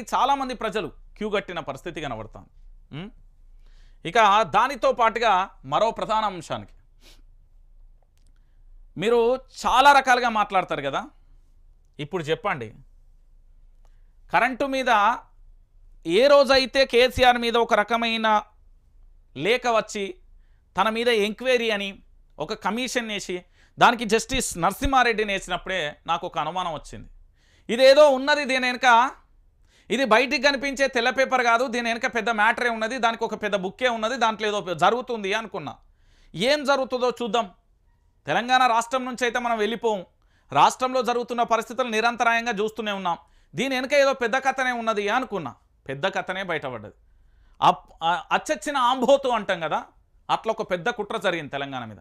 చాలామంది ప్రజలు క్యూ కట్టిన పరిస్థితి కనబడుతుంది. ఇక దానితో పాటుగా మరో ప్రధాన అంశానికి. మీరు చాలా రకాలుగా మాట్లాడతారు కదా? ఇప్పుడు చెప్పండి. కరెంటు మీద ఏ రోజైతే కేసీఆర్ మీద ఒక రకమైన లేఖ వచ్చి తన మీద ఎంక్వైరీ అని ఒక కమిషన్ వేసి దానికి జస్టిస్ నరసింహారెడ్డిని వేసినప్పుడే నాకు ఒక అనుమానం వచ్చింది. ఇదేదో ఉన్నది దీని వెనుక? ఇది బయటికి కనిపించే తెల్ల పేపర్ కాదు దీని వెనక పెద్ద మ్యాటరే ఉన్నది దానికి ఒక పెద్ద బుక్కే ఉన్నది దాంట్లో ఏదో జరుగుతుంది అనుకున్నా. ఏం జరుగుతుందో చూద్దాం. తెలంగాణ రాష్ట్రం నుంచి అయితే మనం వెళ్ళిపోం. రాష్ట్రంలో జరుగుతున్న పరిస్థితులు నిరంతరాయంగా చూస్తూనే ఉన్నాం. దీని వెనుక ఏదో పెద్ద కథనే ఉన్నది అనుకున్నా. పెద్ద కథనే బయటపడ్డది. అప్- ఆంబోతు అంటాం కదా అట్లా ఒక పెద్ద కుట్ర జరిగింది తెలంగాణ మీద.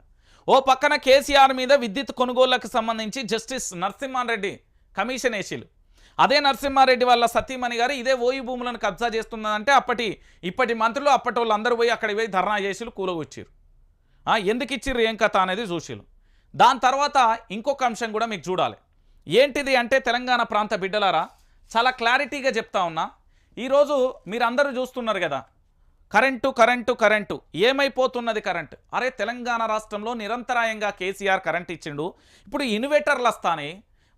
ఓ పక్కన కేసీఆర్ మీద విద్యుత్ కొనుగోళ్ళకు సంబంధించి జస్టిస్ నరసింహారెడ్డి కమిషన్ ఏసీలు అదే నరసింహారెడ్డి వాళ్ళ సతీమణి గారు ఇదే ఓయి భూములను కబ్జా చేస్తున్నదంటే అప్పటి ఇప్పటి మంత్రులు అప్పటి వాళ్ళు అందరూ పోయి అక్కడ పోయి ధర్నా చేసిలు కూలగొచ్చిరు. ఎందుకు ఇచ్చిర్రు ఏం కథ అనేది చూసిలు దాని తర్వాత ఇంకొక అంశం కూడా మీకు చూడాలి. ఏంటిది అంటే తెలంగాణ ప్రాంత బిడ్డలారా చాలా క్లారిటీగా చెప్తా ఉన్నా. ఈరోజు మీరందరూ చూస్తున్నారు కదా కరెంటు కరెంటు కరెంటు ఏమైపోతున్నది కరెంటు? అరే తెలంగాణ రాష్ట్రంలో నిరంతరాయంగా కేసీఆర్ కరెంట్ ఇచ్చిండు. ఇప్పుడు ఇన్వర్టర్లు వస్తానే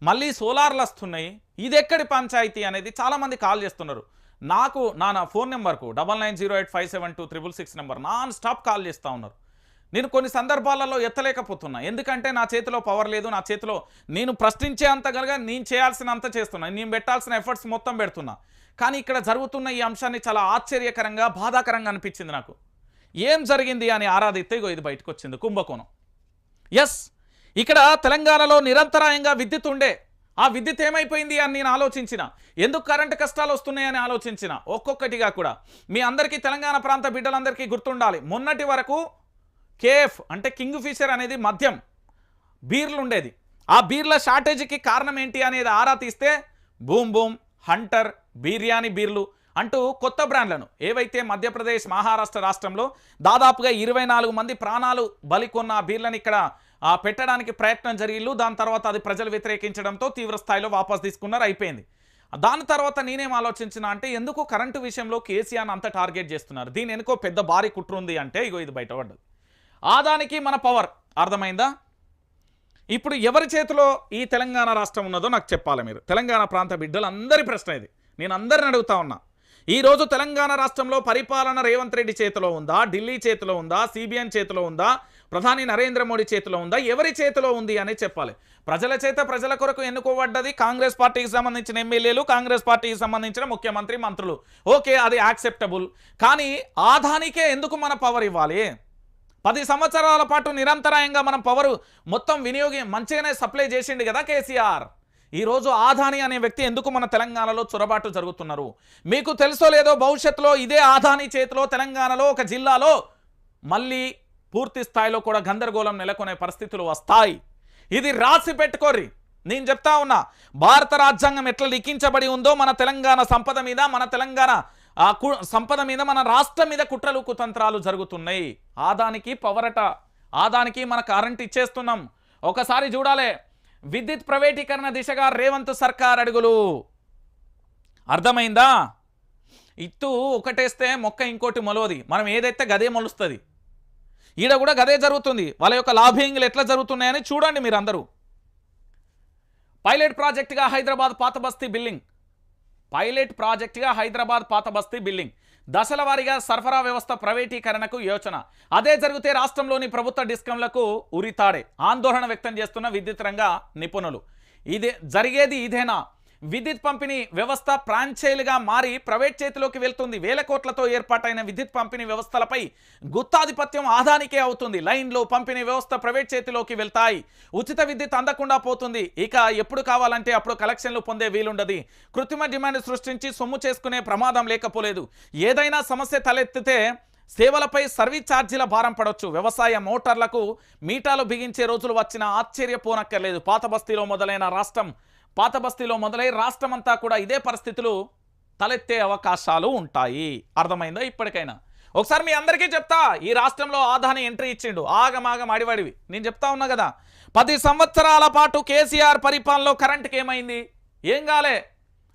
మళ్ళీ సోలార్లు వస్తున్నాయి ఇది ఎక్కడి పంచాయతీ అనేది చాలామంది కాల్ చేస్తున్నారు. నాకు నా నా ఫోన్ నెంబర్కు double nine zero eight five seven two triple six number non stop call చేస్తూ ఉన్నారు. నేను కొన్ని సందర్భాలలో ఎత్తలేకపోతున్నా. ఎందుకంటే నా చేతిలో పవర్ లేదు నా చేతిలో నేను ప్రశ్నించే అంత నేను చేయాల్సినంత చేస్తున్నా. నేను పెట్టాల్సిన ఎఫర్ట్స్ మొత్తం పెడుతున్నా. కానీ ఇక్కడ జరుగుతున్న ఈ అంశాన్ని చాలా ఆశ్చర్యకరంగా బాధాకరంగా అనిపించింది నాకు. ఏం జరిగింది అని ఆరాధిస్తే ఇగో ఇది బయటకు వచ్చింది కుంభకోణం. ఎస్ ఇక్కడ తెలంగాణలో నిరంతరాయంగా విద్యుత్ ఉండే. ఆ విద్యుత్ ఏమైపోయింది అని నేను ఆలోచించిన. ఎందుకు కరెంటు కష్టాలు వస్తున్నాయని ఆలోచించిన? ఒక్కొక్కటిగా కూడా. మీ అందరికీ తెలంగాణ ప్రాంత బిడ్డలందరికీ గుర్తుండాలి. మొన్నటి వరకు కేఎఫ్ అంటే కింగ్ ఫిషర్ అనేది మద్యం. బీర్లు ఉండేది. ఆ బీర్ల షార్టేజ్కి కారణం ఏంటి అనేది ఆరా తీస్తే బూమ్ బూమ్ హంటర్ బిర్యానీ బీర్లు అంటూ కొత్త బ్రాండ్లను. ఏవైతే మధ్యప్రదేశ్ మహారాష్ట్ర రాష్ట్రంలో దాదాపుగా ఇరవై నాలుగు మంది ప్రాణాలు బలికొన్న బీర్లను ఇక్కడ పెట్టడానికి ప్రయత్నం జరిగిల్లు దాని తర్వాత అది ప్రజలు వ్యతిరేకించడంతో తీవ్ర స్థాయిలో వాపస్ తీసుకున్నారు అయిపోయింది. దాని తర్వాత నేనేం ఆలోచించిన అంటే ఎందుకు కరెంటు విషయంలో కేసీఆర్ అంత టార్గెట్ చేస్తున్నారు? దీని ఎందుకో పెద్ద భారీ కుట్ర ఉంది అంటే ఇగో ఇది బయటపడ్డది. ఆదానికి మన పవర్ అర్థమైందా? ఇప్పుడు ఎవరి చేతిలో ఈ తెలంగాణ రాష్ట్రం ఉన్నదో నాకు చెప్పాలి మీరు. తెలంగాణ ప్రాంత బిడ్డలందరి ప్రశ్న ఇది. నేను అందరిని అడుగుతా ఉన్నా. ఈరోజు తెలంగాణ రాష్ట్రంలో పరిపాలన రేవంత్ రెడ్డి చేతిలో ఉందా? ఢిల్లీ చేతిలో ఉందా? సిబిఎన్ చేతిలో ఉందా? ప్రధాని నరేంద్ర మోడీ చేతిలో ఉందా? ఎవరి చేతిలో ఉంది అని చెప్పాలి. ప్రజల చేత ప్రజల కొరకు ఎన్నుకోబడ్డది కాంగ్రెస్ పార్టీకి సంబంధించిన ఎమ్మెల్యేలు కాంగ్రెస్ పార్టీకి సంబంధించిన ముఖ్యమంత్రి మంత్రులు. ఓకే అది యాక్సెప్టబుల్. కానీ ఆదానికే ఎందుకు మన పవర్ ఇవ్వాలి? పది సంవత్సరాల పాటు నిరంతరాయంగా మనం పవర్ మొత్తం వినియోగి మంచిగానే సప్లై చేసిండు కదా కేసీఆర్. ఈరోజు ఆదాని అనే వ్యక్తి ఎందుకు మన తెలంగాణలో చొరబాటు జరుగుతున్నారు? మీకు తెలుసో లేదో భవిష్యత్తులో ఇదే ఆదాని చేతిలో తెలంగాణలో ఒక జిల్లాలో మళ్ళీ పూర్తి స్థాయిలో కూడా గందరగోళం నెలకొనే పరిస్థితులు వస్తాయి. ఇది రాసి పెట్టుకోర్రి. నేను చెప్తా ఉన్నా భారత రాజ్యాంగం ఎట్లా లిఖించబడి ఉందో మన తెలంగాణ సంపద మీద మన తెలంగాణ ఆ కు- సంపద మీద మన రాష్ట్రం మీద కుట్రలు కుతంత్రాలు జరుగుతున్నాయి. ఆదానికి పవరట ఆదానికి మన కరెంట్ ఇచ్చేస్తున్నాం. ఒకసారి చూడాలే విద్యుత్ ప్రైవేటీకరణ దిశగా రేవంత్ సర్కార్ అడుగులు. అర్థమైందా? ఇత్తు ఒకటేస్తే మొక్క ఇంకోటి మొలవది. మనం ఏదైతే గదే మొలుస్తుంది ఈడ కూడా గదే జరుగుతుంది. వాళ్ళ యొక్క లాభింగ్లు ఎట్లా జరుగుతున్నాయని చూడండి మీరు అందరూ పైలట్ ప్రాజెక్టుగా హైదరాబాద్ పాత బస్తీ బిల్డింగ్ పైలట్ ప్రాజెక్టుగా హైదరాబాద్ పాత బస్తీ బిల్డింగ్ దశల వారీగా సరఫరా వ్యవస్థ ప్రైవేటీకరణకు యోచన. అదే జరిగితే రాష్ట్రంలోని ప్రభుత్వ డిస్కంలకు ఉరితాడే. ఆందోళన వ్యక్తం చేస్తున్న విద్యుత్ రంగ నిపుణులు. ఇదే జరిగేది ఇదేనా? విద్యుత్ పంపిణీ వ్యవస్థ ప్రాంచైలుగా మారి ప్రైవేట్ చేతిలోకి వెళ్తుంది. వేల కోట్లతో ఏర్పాటైన విద్యుత్ పంపిణీ వ్యవస్థలపై గుత్తాధిపత్యం ఆదానికే అవుతుంది. లైన్లు పంపిణీ వ్యవస్థ ప్రైవేట్ చేతిలోకి వెళ్తాయి. ఉచిత విద్యుత్ అందకుండా పోతుంది. ఇక ఎప్పుడు కావాలంటే అప్పుడు కలెక్షన్లు పొందే వీలుండదు. కృత్రిమ డిమాండ్ సృష్టించి సొమ్ము చేసుకునే ప్రమాదం లేకపోలేదు. ఏదైనా సమస్య తలెత్తితే సేవలపై సర్వీస్ ఛార్జీల భారం పడవచ్చు వ్యవసాయ మోటార్లకు మీటాలు బిగించే రోజులు వచ్చిన ఆశ్చర్యపోనక్కర్లేదు. పాత బస్తీలో మొదలైన రాష్ట్రం పాత బస్తీలో మొదలై రాష్ట్రమంతా కూడా ఇదే పరిస్థితులు తలెత్తే అవకాశాలు ఉంటాయి. అర్థమైందా ఇప్పటికైనా? ఒకసారి మీ అందరికీ చెప్తా ఈ రాష్ట్రంలో ఆదాని ఎంట్రీ ఇచ్చిండు. ఆగమాగం అడివాడివి నేను చెప్తా ఉన్నా కదా పది సంవత్సరాల పాటు కేసీఆర్ పరిపాలనలో కరెంటుకి ఏమైంది? ఏం కాలే?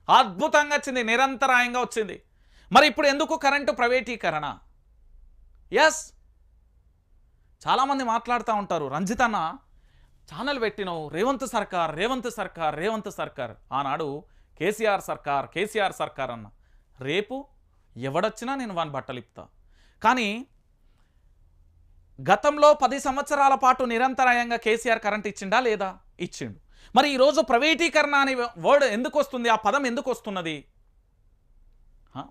అద్భుతంగా వచ్చింది నిరంతరాయంగా వచ్చింది. మరి ఇప్పుడు ఎందుకు కరెంటు ప్రైవేటీకరణ? ఎస్ చాలామంది మాట్లాడుతూ ఉంటారు. రంజితన్న ఛానల్ పెట్టినావు. రేవంత్ సర్కార్ రేవంత్ సర్కార్ రేవంత్ సర్కార్. ఆనాడు కేసీఆర్ సర్కార్ కేసీఆర్ సర్కార్ అన్న. రేపు ఎవడొచ్చినా నేను వాని బట్టలిప్తా కానీ గతంలో పది సంవత్సరాల పాటు నిరంతరాయంగా కేసీఆర్ కరెంట్ ఇచ్చిండా లేదా? ఇచ్చిండు. మరి ఈరోజు ప్రైవేటీకరణ అనే వర్డ్ ఎందుకు వస్తుంది ఆ పదం ఎందుకు వస్తున్నది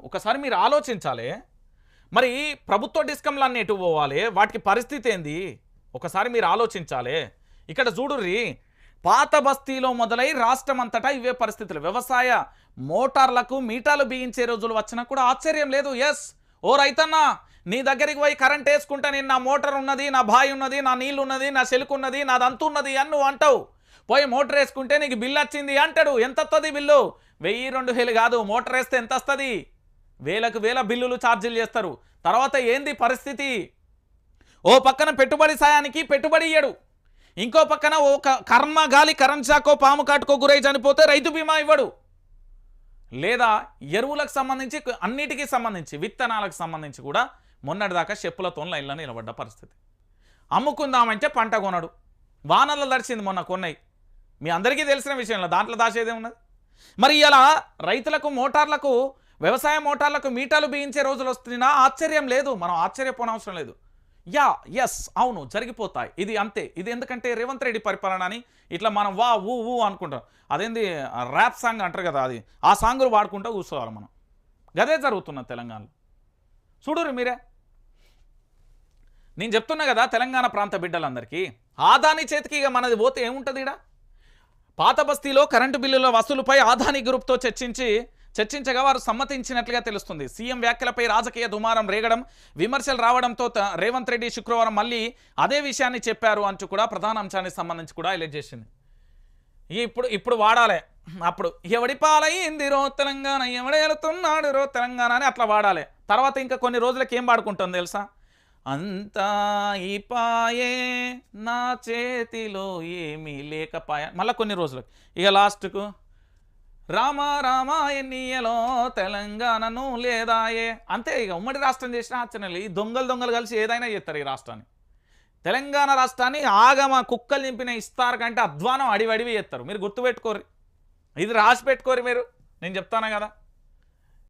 ఒకసారి మీరు ఆలోచించాలి. మరి ప్రభుత్వ డిస్కంలు ఎటు పోవాలి. వాటికి పరిస్థితి ఏంది? ఒకసారి మీరు ఆలోచించాలి. ఇక్కడ చూడుర్రి పాత బస్తీలో మొదలై రాష్ట్రం అంతటా ఇవే పరిస్థితులు. వ్యవసాయ మోటార్లకు మీటాలు బిగించే రోజులు వచ్చినా కూడా ఆశ్చర్యం లేదు. ఎస్ ఓ రైతన్నా నీ దగ్గరికి పోయి కరెంట్ వేసుకుంటా నేను నా మోటార్ ఉన్నది నా బాయ్ ఉన్నది నా నీళ్ళు ఉన్నది నా సెలుకు ఉన్నది నాదంతు ఉన్నది అని నువ్వు అంటావు. పోయి మోటార్ వేసుకుంటే నీకు బిల్లు వచ్చింది అంటాడు. ఎంత వస్తుంది బిల్లు? వెయ్యి రెండు వేలు కాదు. మోటార్ వేస్తే ఎంత వస్తుంది వేలకు వేల బిల్లులు ఛార్జీలు చేస్తారు. తర్వాత ఏంది పరిస్థితి? ఓ పక్కన పెట్టుబడి సాయానికి పెట్టుబడి ఇయ్యడు. ఇంకో పక్కన ఓ కర్మ గాలి కరెంట్ షాకో పాము కాటుకో గురై చనిపోతే రైతు బీమా ఇవ్వడు. లేదా ఎరువులకు సంబంధించి అన్నిటికీ సంబంధించి విత్తనాలకు సంబంధించి కూడా మొన్నటిదాకా చెప్పులతో లైన్లో నిలబడ్డ పరిస్థితి. అమ్ముకుందామంటే పంట కొనడు. వానలు దర్చింది మొన్న కొన్నాయి. మీ అందరికీ తెలిసిన విషయంలో దాంట్లో దాచేదే ఉన్నది మరి ఇలా రైతులకు మోటార్లకు వ్యవసాయ మోటార్లకు మీటాలు బిగించే రోజులు వస్తున్నా ఆశ్చర్యం లేదు. మనం ఆశ్చర్యపోనవసరం లేదు. యా ఎస్ అవును జరిగిపోతాయి. ఇది అంతే. ఇది ఎందుకంటే రేవంత్ రెడ్డి పరిపాలన అని ఇట్లా మనం వా ఊ ఊ అనుకుంటాం. అదేంది ర్యాప్ సాంగ్ అంటారు కదా అది. ఆ సాంగులు వాడుకుంటూ కూర్చోవాలి మనం. గదే జరుగుతున్నది తెలంగాణలో. చూడరు మీరే. నేను చెప్తున్నా కదా తెలంగాణ ప్రాంత బిడ్డలందరికీ ఆదాని చేతికి ఇక మనది పోతే ఏముంటుంది ఇడా పాత బస్తీలో కరెంటు బిల్లుల వసూలుపై ఆదాని గ్రూప్తో చర్చించి చర్చించగా వారు సమ్మతించినట్లుగా తెలుస్తుంది. సీఎం వ్యాఖ్యలపై రాజకీయ దుమారం రేగడం విమర్శలు రావడంతో త- రేవంత్ రెడ్డి శుక్రవారం మళ్ళీ అదే విషయాన్ని చెప్పారు అంటూ కూడా ప్రధాన అంశానికి సంబంధించి కూడా హైలైట్ చేసింది. ఇప్పుడు ఇప్పుడు వాడాలి. అప్పుడు ఎవడి పాలయ్యింది రో తెలంగాణ ఎవడేలుతున్నాడు రో తెలంగాణ అని అట్లా వాడాలి. తర్వాత ఇంకా కొన్ని రోజులకి ఏం పాడుకుంటుంది తెలుసా? అంతా ఈ పాయే నా చేతిలో ఏమీ లేకపాయ. మళ్ళీ కొన్ని రోజులకు. ఇక లాస్ట్కు రామ రామ ఎన్నియలో తెలంగాణను లేదాయే. అంతే ఇక ఉమ్మడి రాష్ట్రం చేసిన ఆశ్చర్యం ఈ దొంగలు దొంగలు కలిసి ఏదైనా చేస్తారు ఈ రాష్ట్రాన్ని. తెలంగాణ రాష్ట్రాన్ని ఆగమ కుక్కలు నింపిన ఇస్తారు కంటే అధ్వానం అడివడివి చేస్తారు. మీరు గుర్తుపెట్టుకోరు ఇది రాసి పెట్టుకోరు మీరు. నేను చెప్తాను కదా.